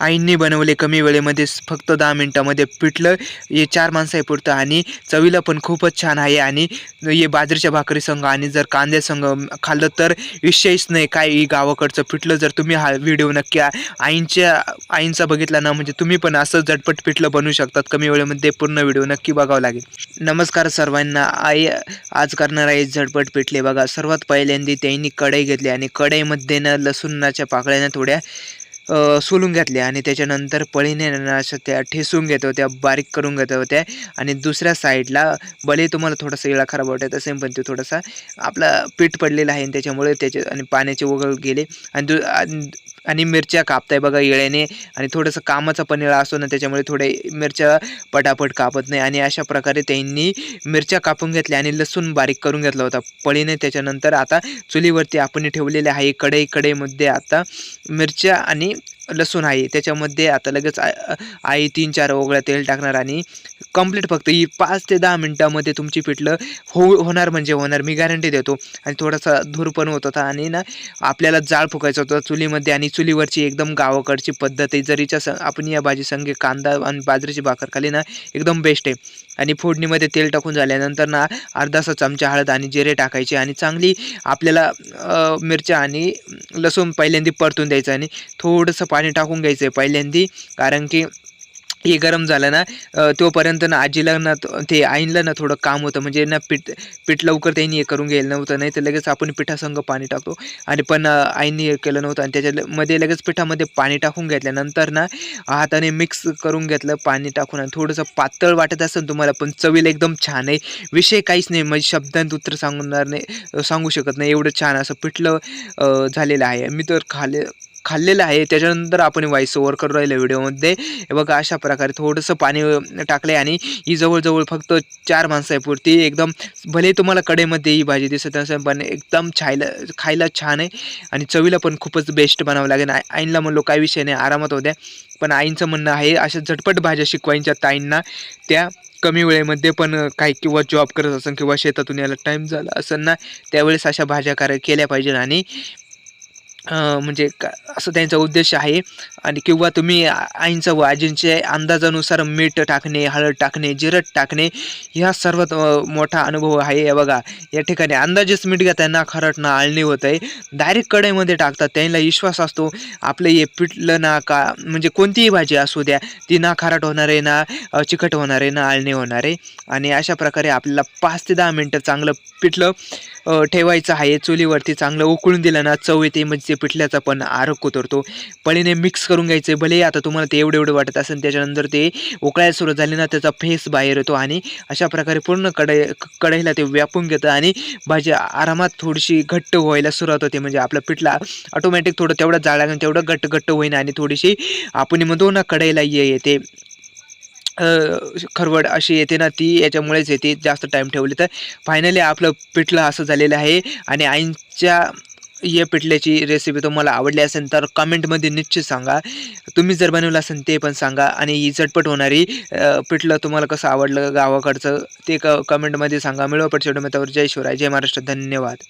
आईंनी बनवले कमी वेळेमध्ये फक्त दहा मिनटामध्ये पिठलं. हे चार माणसं आहे पुरतं आणि चवीला पण खूपच छान आहे आणि हे बाजरीच्या भाकरी संघ आणि जर कांद्या संघ खाल्लं तर विषयच नाही काय ही गावाकडचं पिठलं. जर तुम्ही हा व्हिडिओ नक्की आईंच्या आईंचा बघितला ना म्हणजे तुम्ही पण असं झटपट पिठलं बनवू शकतात. कमी वेळेमध्ये पूर्ण व्हिडिओ नक्की बघावं लागेल. नमस्कार सर्वांना. आई आज करणार आहे झटपट पिठले. बघा सर्वात पहिल्यांदा त्यांनी कढई घेतली आणि कढईमध्ये ना लसूणाच्या पाकळ्यानं थोड्या सोलून घेतल्या आणि त्याच्यानंतर पळीने अशा त्या ठेसून घेत होत्या बारीक करून घेत होत्या. आणि दुसऱ्या साईडला भले तुम्हाला थोडासा इळा खराब वाटत असेल पण ते थोडासा आपला पीठ पडलेला आहे आणि त्याच्यामुळे त्याचे आणि पाण्याचे वगळ गेले. आणि दु आणि- मिरच्या कापताय बघा येळ्याने आणि थोडंसं कामाचा पण असतो ना त्याच्यामुळे थोडे मिरच्या पटापट कापत नाही. आणि अशा प्रकारे त्यांनी मिरच्या कापून घेतल्या आणि लसूण बारीक करून घेतला होता. पळीने त्याच्यानंतर आता चुलीवरती आपण ठेवलेले आहे कढई कढईमध्ये आता मिरच्या आणि लसूण आहे. त्याच्यामध्ये आता लगेच आई तीन चार ओगळ्या तेल टाकणार आणि कंप्लीट फक्त ही पाच ते दहा मिनटामध्ये तुमची पिठलं हो होणार म्हणजे होणार मी गॅरंटी देतो. आणि थोडासा धूर पण होत होता आणि ना आपल्याला जाळ फुकायचं होतं चुलीमध्ये आणि चुलीवरची एकदम गावाकडची पद्धत आहे. जरीच्या स आपण या भाजी संगे कांदा आणि बाजरीची भाकर खाली ना एकदम बेस्ट आहे. आणि फोडणीमध्ये तेल टाकून झाल्यानंतर ना अर्धासा चमचा हळद आणि जिरे टाकायचे आणि चांगली आपल्याला मिरच्या आणि लसूण पहिल्यांदा परतून द्यायचं आणि थोडंसं पाणी टाकून घ्यायचं आहे पहिल्यांदा. कारण की हे गरम झालं ना तोपर्यंत ना आजीला ना ते आईनला ना थोडं काम होतं. म्हणजे ना पीठ पीठ लवकर त्यांनी हे करून घ्यायला नव्हतं नाही तर लगेच आपण पिठासंग पाणी टाकतो. आणि पण अ, आईंनी हे केलं नव्हतं आणि त्याच्यामध्ये लगेच पिठामध्ये पाणी टाकून घेतल्यानंतर ना हाताने मिक्स करून घेतलं पाणी टाकून आणि थोडंसं पातळ वाटत असेल तुम्हाला पण चवीला एकदम छान आहे. विषय काहीच नाही म्हणजे शब्दांत उत्तर सांगणार नाही सांगू शकत नाही. एवढं छान असं पिठलं झालेलं आहे. मी तर खाले खाल्लेलं आहे. त्याच्यानंतर आपण व्हॉइस ओव्हर करू राहिलो व्हिडिओमध्ये. हे बघा अशा प्रकारे थोडंसं पाणी टाकलं आहे आणि ही जवळजवळ फक्त चार माणसं आहे पुरती एकदम भले तुम्हाला कडेमध्ये ही भाजी दिसत असेल पण एकदम छायला खायला छान आहे. आणि चवीला पण खूपच बेस्ट बनावं लागेल. आई म्हणलो काय विषय नाही आरामात होत्या पण आईंचं म्हणणं आहे अशा झटपट भाज्या शिकवायच्या ताईंना त्या कमी वेळेमध्ये पण काही किंवा जॉब करत असेल किंवा शेतातून यायला टाईम झाला असं ना त्यावेळेस अशा भाज्या करा केल्या पाहिजे आणि म्हणजे का असं त्यांचा उद्देश आहे. आणि किंवा तुम्ही आईंचा व आजींच्या अंदाजानुसार मीठ टाकणे हळद टाकणे जिरट टाकणे ह्या सर्वात मोठा अनुभव आहे. हे बघा या ठिकाणी अंदाजेच मीठ घेताना खरट ना आळणी होत आहे डायरेक्ट कढईमध्ये टाकतात त्यांना विश्वास असतो. आपलं हे पिठलं ना का म्हणजे कोणतीही भाजी असू द्या ती ना खारट होणार आहे ना चिकट होणार आहे ना आळणी होणार आहे. आणि अशा प्रकारे आपल्याला पाच ते दहा मिनटं चांगलं पिठलं ठेवायचं आहे. चुलीवरती चांगलं उकळून दिलं ना चव येते म्हणजे ते पिठल्याचा पण आरोग उतरतो पळीने मिक्स करून घ्यायचे. भले आता तुम्हाला ते एवढं एवढे वाटत असेल त्याच्यानंतर ते उकळायला सुरुवात झाली ना त्याचा फेस बाहेर येतो आणि अशा प्रकारे पूर्ण कढई कढईला ते व्यापून घेतं आणि भाजी आरामात थोडीशी घट्ट व्हायला सुरुवात होते. म्हणजे आपला पिठला ऑटोमॅटिक थोडं तेवढं जाळा तेवढं घट्ट घट्ट होईन आणि थोडीशी आपण म्हणतो ना कढईला ये येते. खरवड अशी येते ना ती याच्यामुळेच येते जास्त टाईम ठेवली तर. फायनली आपलं पिठलं असं झालेलं आहे आणि आईंच्या या पिठल्याची रेसिपी तुम्हाला आवडली असेल तर कमेंटमध्ये निश्चित सांगा. तुम्ही जर बनवलं असेल ते पण सांगा आणि ही झटपट होणारी पिठलं तुम्हाला कसं आवडलं गावाकडचं ते क कमेंटमध्ये सांगा. मिळवा पटशेवटं जय शिवराय जय महाराष्ट्र. धन्यवाद.